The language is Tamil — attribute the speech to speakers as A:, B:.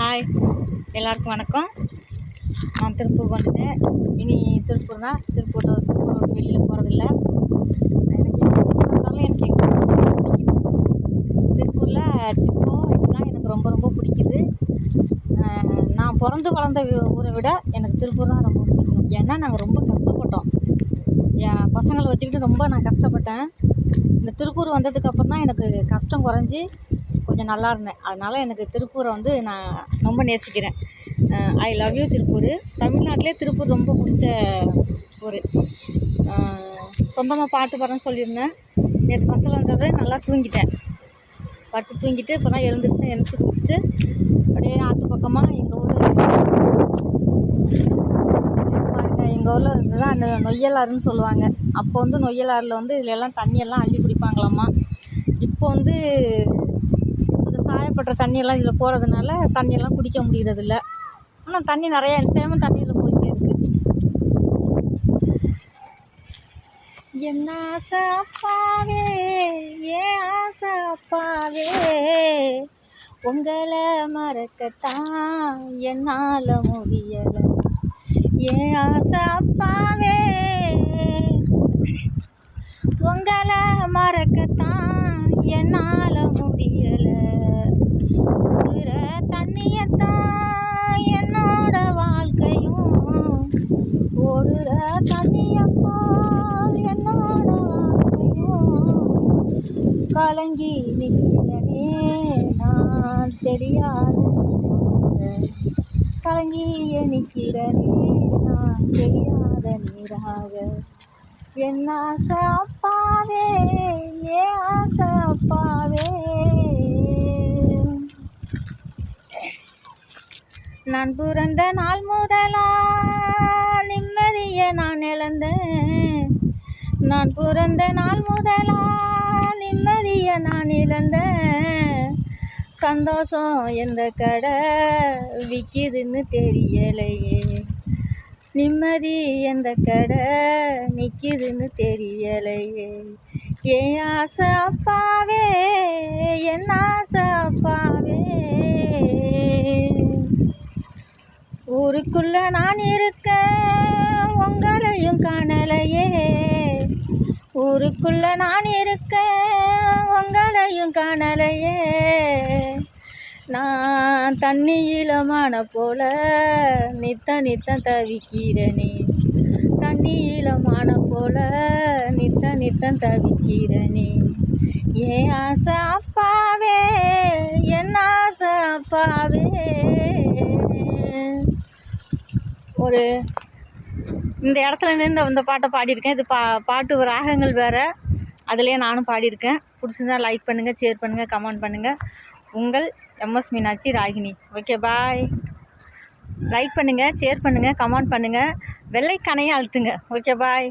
A: ஹாய் எல்லாருக்கும் வணக்கம். நான் திருப்பூர் வந்துட்டேன். இனி திருப்பூர் தான் திருப்பூர் திருப்பூர் வந்து வெளியில் போகிறதில்ல எனக்கு இருந்தாலும் எனக்கு பிடிக்குது திருப்பூரில் சிப்போ இதெல்லாம் எனக்கு ரொம்ப ரொம்ப பிடிக்குது. நான் பிறந்து வளர்ந்த ஊரை விட எனக்கு திருப்பூர் தான் ரொம்ப பிடிக்கும். ஏன்னா நாங்கள் ரொம்ப கஷ்டப்பட்டோம். என் பசங்களை வச்சுக்கிட்டு ரொம்ப நான் கஷ்டப்பட்டேன். இந்த திருப்பூர் வந்ததுக்கப்புறம் தான் எனக்கு கஷ்டம் குறைஞ்சி கொஞ்சம் நல்லா இருந்தேன். அதனால் எனக்கு திருப்பூரை வந்து நான் ரொம்ப நேசிக்கிறேன். I love you Tiruppur. தமிழ்நாட்டிலே திருப்பூர் ரொம்ப பிடிச்ச ஊர். சொந்தமாக பாட்டு பாடுறேன்னு சொல்லியிருந்தேன். நேற்று பஸ்ஸில் வந்தது நல்லா தூங்கிட்டேன். பட்டு தூங்கிட்டு இப்போ தான் எழுந்துருச்சு எழுந்து குடிச்சிட்டு அப்படியே ஆற்று பக்கமாக எங்கள் ஊர் பாருங்க எங்கள் ஊரில் இருந்து தான் அந்த நொய்யலாறுன்னு சொல்லுவாங்க. அப்போ வந்து நொய்யலாறில் வந்து இதில் எல்லாம் தண்ணியெல்லாம் அள்ளி குடிப்பாங்களாம்மா. இப்போ வந்து இந்த தண்ணியெல்லாம் இதில் போகிறதுனால தண்ணியெல்லாம் குடிக்க முடியறதில்ல. ஆனால் தண்ணி நிறைய டைமும் தண்ணியில் போயிட்டே இருக்குது என்ன ஆசை அப்பாவே ஏன் ஆசை அப்பாவே. உங்களை மறக்கத்தான் என்னால் முடியலை. ஏன் ஆசை அப்பாவே உங்களை மறக்கத்தான் என்னால் முடியலை. ஓடுற தண்ணியப்போ என்னோட கலங்கி நிற்கிறனே நான் தெரியாத கலங்கிய நிற்கிறனே நான் தெரியாத நீராக. என் ஆசை அப்பாவே ஏ ஆசை அப்பாவே. நான் பிறந்த நாள் முதலா நிம்மதியை நான் இழந்தேன். நான் பிறந்த நாள் முதலா நிம்மதியை நான் இழந்தேன். சந்தோஷம் எந்த கடை விற்கிதுன்னு தெரியலையே. நிம்மதி எந்த கடை நிற்கிதுன்னு தெரியலையே. என் ஆசை அப்பாவே என் ஆசை அப்பாவே. ஊருக்குள்ள நான் இருக்கேன். உங்களையும் காணலையே. ஊருக்குள்ள நான் இருக்க உங்களையும் காணலையே. நான் தண்ணியில மான போல நித்த நித்தம் தவிக்கிறனே. தண்ணியிலமான போல நித்த நித்தம் தவிக்கிறனே. ஏன் ஆசை அப்பாவே என் ஆசை அப்பாவே. ஒரு இந்த இடத்துல நின்று இந்த பாட்டை பாடியிருக்கேன். இது பா பாட்டு ராகங்கள் வேறு. அதுலேயே நானும் பாடியிருக்கேன். பிடிச்சிருந்தா லைக் பண்ணுங்கள் ஷேர் பண்ணுங்கள் கமெண்ட் பண்ணுங்கள் உங்கள் MS Meenakshi Ragini. Okay bye like பண்ணுங்கள் ஷேர் பண்ணுங்கள் கமெண்ட் பண்ணுங்கள் வெள்ளைக்கணையை அழுத்துங்க. Okay bye